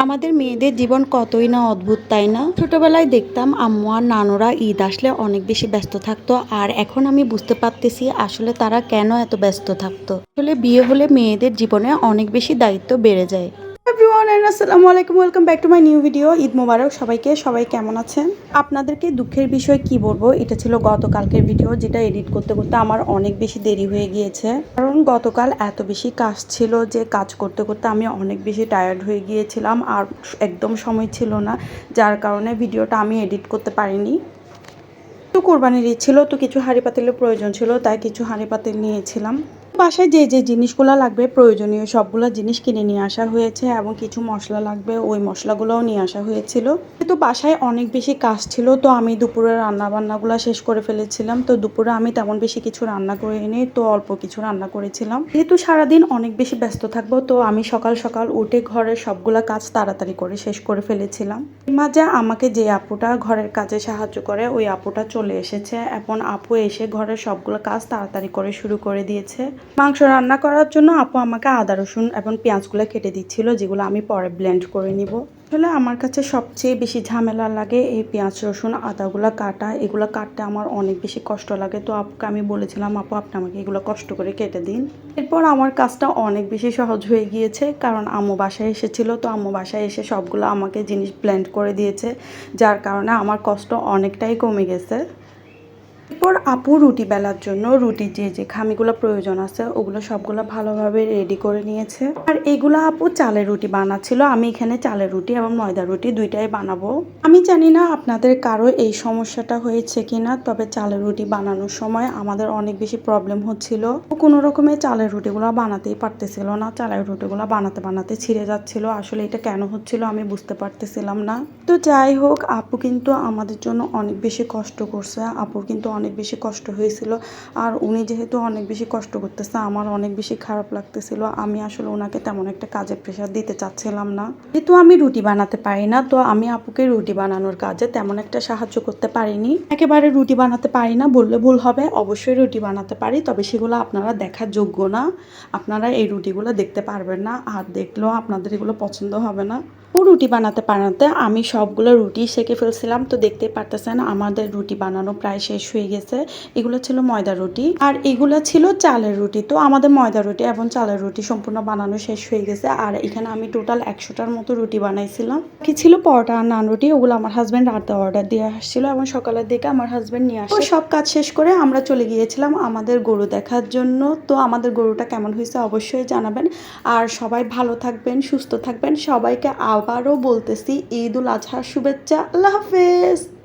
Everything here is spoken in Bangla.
আমাদের মেয়েদের জীবন কতই না অদ্ভুত, তাই না? ছোটবেলায় দেখতাম আম্মু আর নানুরা ঈদ আসলে অনেক বেশি ব্যস্ত থাকতো আর এখন আমি বুঝতে পারতেছি আসলে তারা কেন এত ব্যস্ত থাকতো। আসলে বিয়ে হলে মেয়েদের জীবনে অনেক বেশি দায়িত্ব বেড়ে যায়। এভরিওয়ান, এন্ড আসসালামু আলাইকুম। Welcome back to my new video. Eid মোবারক সবাইকে। সবাই কেমন আছেন? আপনাদেরকে দুঃখের বিষয় কি বলব? এটা ছিল গতকালকের ভিডিও, যেটা এডিট করতে করতে আমার অনেক বেশি দেরি হয়ে গিয়েছে। কারণ গতকাল এত বেশি কাজ ছিল যে কাজ করতে করতে আমি অনেক বেশি টায়ার্ড হয়ে গিয়েছিলাম, আর একদম সময় ছিল না, যার কারণে ভিডিওটা আমি এডিট করতে পারিনি। তো কোরবানির ঈদ ছিল, তো কিছু হাঁড়ি পাতিলের প্রয়োজন ছিল, তাই কিছু হাঁড়ি পাতিল নিয়েছিলাম। বাসায় যে যে জিনিসগুলো লাগবে, প্রয়োজনীয় সবগুলো জিনিস কিনে নিয়ে আসা হয়েছে এবং কিছু মশলা লাগবে, ওই মশলাগুলোও নিয়ে আসা হয়েছিল। কিন্তু বাসায় অনেক বেশি কাজ ছিল, তো আমি দুপুরে রান্না বান্নাগুলো শেষ করে ফেলেছিলাম। তো দুপুরে আমি তেমন বেশি কিছু রান্না করিনি, তো অল্প কিছু রান্না করেছিলাম। যেহেতু সারাদিন অনেক বেশি ব্যস্ত থাকব, তো আমি সকাল সকাল উঠে ঘরের সবগুলো কাজ তাড়াতাড়ি করে শেষ করে ফেলেছিলাম। মাঝে আমাকে যে আপুটা ঘরের কাজে সাহায্য করে, ওই আপুটা চলে এসেছে এখন আপু এসে ঘরের সবগুলো কাজ তাড়াতাড়ি করে শুরু করে দিয়েছে। মাংস রান্না করার জন্য আপু আমাকে আদা, রসুন এবং পেঁয়াজগুলো কেটে দিচ্ছিল, যেগুলো আমি পরে ব্লেন্ড করে নিব। আসলে আমার কাছে সবচেয়ে বেশি ঝামেলা লাগে এই পেঁয়াজ, রসুন, আদাগুলো কাটা। এগুলো কাটতে আমার অনেক বেশি কষ্ট লাগে। তো আপুকে আমি বলেছিলাম, আপু, আপনি আমাকে এগুলো কষ্ট করে কেটে দিন। এরপর আমার কাজটা অনেক বেশি সহজ হয়ে গিয়েছে, কারণ আম্মু বাসায় এসেছিল। তো আম্মু বাসায় এসে সবগুলো আমাকে জিনিস ব্লেন্ড করে দিয়েছে, যার কারণে আমার কষ্ট অনেকটাই কমে গেছে। এরপর আপু রুটি বেলার জন্য রুটির যে যে খামিগুলো প্রয়োজন আছে, ওগুলো সবগুলো ভালোভাবে রেডি করে নিয়েছে। আর এগুলো আপু চালের রুটি বানাচ্ছিল। আমি এখানে চালের রুটি এবং ময়দা রুটি দুইটাই বানাবো। আমি জানি না আপনাদের কারও এই সমস্যাটা হয়েছে কিনা, তবে চালের রুটি বানানোর সময় আমাদের অনেক বেশি প্রবলেম হচ্ছিল। কোনো রকমে চালের রুটিগুলো বানাতেই পারতেছিল না। চালের রুটিগুলো বানাতে বানাতে ছিঁড়ে যাচ্ছিল। আসলে এটা কেন হচ্ছিল আমি বুঝতে পারতেছিলাম না। তো যাই হোক, আপু কিন্তু আমাদের জন্য অনেক বেশি কষ্ট করছে। আপুর কিন্তু অনেক বেশি কষ্ট হয়েছিল। আর উনি যেহেতু অনেক বেশি কষ্ট করতেছে, আমার অনেক বেশি খারাপ লাগতেছিল। আমি আসলে ওনাকে তেমন একটা কাজের প্রেশার দিতে চাচ্ছিলাম না। যেহেতু আমি রুটি বানাতে পারি না, তো আমি আপুকে রুটি বানানোর কাজে তেমন একটা সাহায্য করতে পারিনি। একেবারে রুটি বানাতে পারি না বললে ভুল হবে, অবশ্যই রুটি বানাতে পারি, তবে সেগুলো আপনারা দেখার যোগ্য না। আপনারা এই রুটিগুলো দেখতে পারবেন না, আর দেখলেও আপনাদের এগুলো পছন্দ হবে না। ও রুটি বানাতে বানাতে আমি সবগুলো রুটি সেকে ফেলছিলাম, তো দেখতেই পারতেছেন আমাদের রুটি বানানো প্রায় শেষ হয়ে গেছে। এগুলো ছিল ময়দা রুটি। আর এগুলো ছিল চালের রুটি। তো আমাদের ময়দা রুটি এবং চালের রুটি সম্পূর্ণ বানানো শেষ হয়ে গেছে। আর এখানে আমি টোটাল একশোটার মতো রুটি বানাইছিলাম। কি ছিল পরোটা আর নান রুটি। ওগুলো আমার হাজব্যান্ড রাতে অর্ডার দিয়ে আসছিল এবং সকালের দিকে আমার হাজব্যান্ড নিয়ে আসে। সব কাজ শেষ করে আমরা চলে গিয়েছিলাম আমাদের গরু দেখার জন্য। তো আমাদের গরুটা কেমন হয়েছে অবশ্যই জানাবেন। আর সবাই ভালো থাকবেন, সুস্থ থাকবেন। সবাইকে আবারও বলতেছি ঈদ উল আজহার শুভেচ্ছা। আল্লাহ হাফেজ।